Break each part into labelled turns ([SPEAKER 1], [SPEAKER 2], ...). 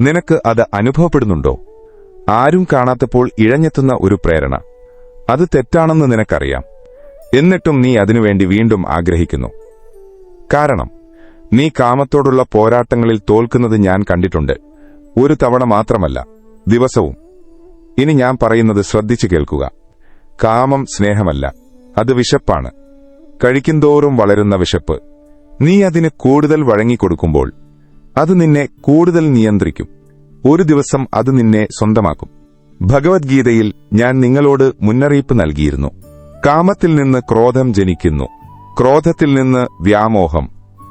[SPEAKER 1] നിനക്ക് അത് അനുഭവപ്പെടുന്നുണ്ടോ? ആരും കാണാത്തപ്പോൾ ഇഴഞ്ഞെത്തുന്ന ഒരു പ്രേരണ. അത് തെറ്റാണെന്ന് നിനക്കറിയാം. എന്നിട്ടും നീ അതിനുവേണ്ടി വീണ്ടും ആഗ്രഹിക്കുന്നു. കാരണം നീ കാമത്തോടുള്ള പോരാട്ടങ്ങളിൽ തോൽക്കുന്നത് ഞാൻ കണ്ടിട്ടുണ്ട്. ഒരു തവണ മാത്രമല്ല ദിവസവും. ഇനി ഞാൻ പറയുന്നത് ശ്രദ്ധിച്ചു കേൾക്കുക. കാമം സ്നേഹമല്ല അത് വിശപ്പാണ്. കഴിക്കുന്തോറും വളരുന്ന വിശപ്പ്. നീ അതിന് കൂടുതൽ വഴങ്ങിക്കൊടുക്കുമ്പോൾ അത് നിന്നെ കൂടുതൽ നിയന്ത്രിക്കും. ഒരു ദിവസം അത് നിന്നെ സ്വന്തമാക്കും. ഭഗവത്ഗീതയിൽ ഞാൻ നിങ്ങളോട് മുന്നറിയിപ്പ് നൽകിയിരുന്നു. കാമത്തിൽ നിന്ന് ക്രോധം ജനിക്കുന്നു. ക്രോധത്തിൽ നിന്ന് വ്യാമോഹം.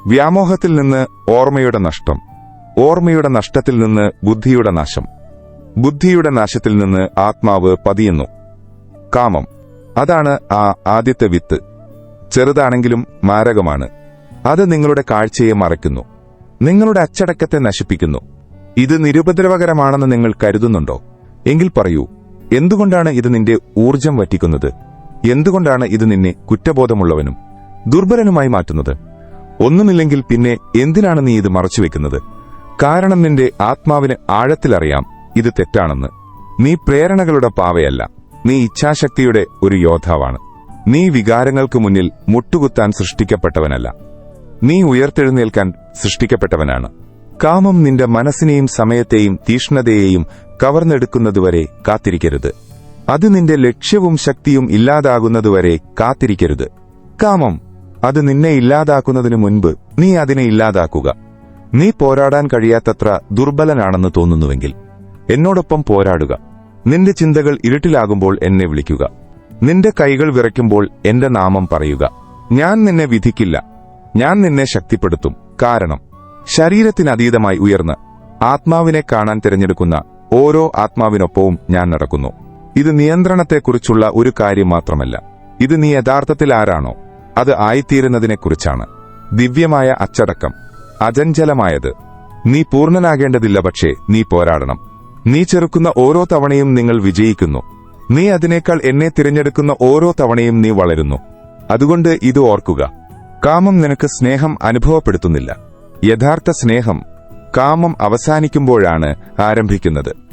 [SPEAKER 1] വ്യാമോഹത്തിൽ നിന്ന് ഓർമ്മയുടെ നഷ്ടം. ഓർമ്മയുടെ നഷ്ടത്തിൽ നിന്ന് ബുദ്ധിയുടെ നാശം. ബുദ്ധിയുടെ നാശത്തിൽ നിന്ന് ആത്മാവ് പതിയുന്നു. കാമം. അതാണ് ആ ആദ്യത്തെ വിത്ത്. ചെറുതാണെങ്കിലും മാരകമാണ്. അത് നിങ്ങളുടെ കാഴ്ചയെ മറയ്ക്കുന്നു. നിങ്ങളുടെ അച്ചടക്കത്തെ നശിപ്പിക്കുന്നു. ഇത് നിരുപദ്രവകരമാണെന്ന് നിങ്ങൾ കരുതുന്നുണ്ടോ? എങ്കിൽ പറയൂ എന്തുകൊണ്ടാണ് ഇത് നിന്റെ ഊർജം വറ്റിക്കുന്നത്? എന്തുകൊണ്ടാണ് ഇത് നിന്നെ കുറ്റബോധമുള്ളവനും ദുർബലനുമായി മാറ്റുന്നത്? ഒന്നുമില്ലെങ്കിൽ പിന്നെ എന്തിനാണ് നീ ഇത് മറച്ചുവെക്കുന്നത്? കാരണം നിന്റെ ആത്മാവിന് ആഴത്തിലറിയാം ഇത് തെറ്റാണെന്ന്. നീ പ്രേരണകളുടെ പാവയല്ല നീ ഇച്ഛാശക്തിയുടെ ഒരു യോദ്ധാവാണ്. നീ വികാരങ്ങൾക്ക് മുന്നിൽ മുട്ടുകുത്താൻ സൃഷ്ടിക്കപ്പെട്ടവനല്ല. നീ ഉയർത്തെഴുന്നേൽക്കാൻ സൃഷ്ടിക്കപ്പെട്ടവനാണ്. കാമം നിന്റെ മനസ്സിനെയും സമയത്തെയും തീഷ്ണതയെയും കവർന്നെടുക്കുന്നതുവരെ കാത്തിരിക്കരുത്. അത് നിന്റെ ലക്ഷ്യവും ശക്തിയും ഇല്ലാതാകുന്നതുവരെ കാത്തിരിക്കരുത്. കാമം അത് നിന്നെ ഇല്ലാതാക്കുന്നതിനു മുൻപ് നീ അതിനെ ഇല്ലാതാക്കുക. നീ പോരാടാൻ കഴിയാത്തത്ര ദുർബലനാണെന്ന് തോന്നുന്നുവെങ്കിൽ എന്നോടൊപ്പം പോരാടുക. നിന്റെ ചിന്തകൾ ഇരുട്ടിലാകുമ്പോൾ എന്നെ വിളിക്കുക. നിന്റെ കൈകൾ വിറയ്ക്കുമ്പോൾ എന്റെ നാമം പറയുക. ഞാൻ നിന്നെ വിധിക്കില്ല. ഞാൻ നിന്നെ ശക്തിപ്പെടുത്തും. കാരണം ശരീരത്തിനതീതമായി ഉയർന്ന് ആത്മാവിനെ കാണാൻ തിരഞ്ഞെടുക്കുന്ന ഓരോ ആത്മാവിനൊപ്പവും ഞാൻ നടക്കുന്നു. ഇത് നിയന്ത്രണത്തെക്കുറിച്ചുള്ള ഒരു കാര്യം മാത്രമല്ല. ഇത് നീ യഥാർത്ഥത്തിൽ ആരാണോ? അത് ആയിത്തീരുന്നതിനെക്കുറിച്ചാണ്. ദിവ്യമായ അച്ചടക്കം അജഞ്ചലമായത് നീ പൂർണനാകേണ്ടതില്ല പക്ഷേ നീ പോരാടണം. നീ ചെറുക്കുന്ന ഓരോ തവണയും നിങ്ങൾ വിജയിക്കുന്നു. നീ അതിനേക്കാൾ എന്നെ തിരഞ്ഞെടുക്കുന്ന ഓരോ തവണയും നീ വളരുന്നു. അതുകൊണ്ട് ഇത് ഓർക്കുക. കാമം നിനക്ക് സ്നേഹം അനുഭവപ്പെടുത്തുന്നില്ല. യഥാർത്ഥ സ്നേഹം കാമം അവസാനിക്കുമ്പോഴാണ് ആരംഭിക്കുന്നത്.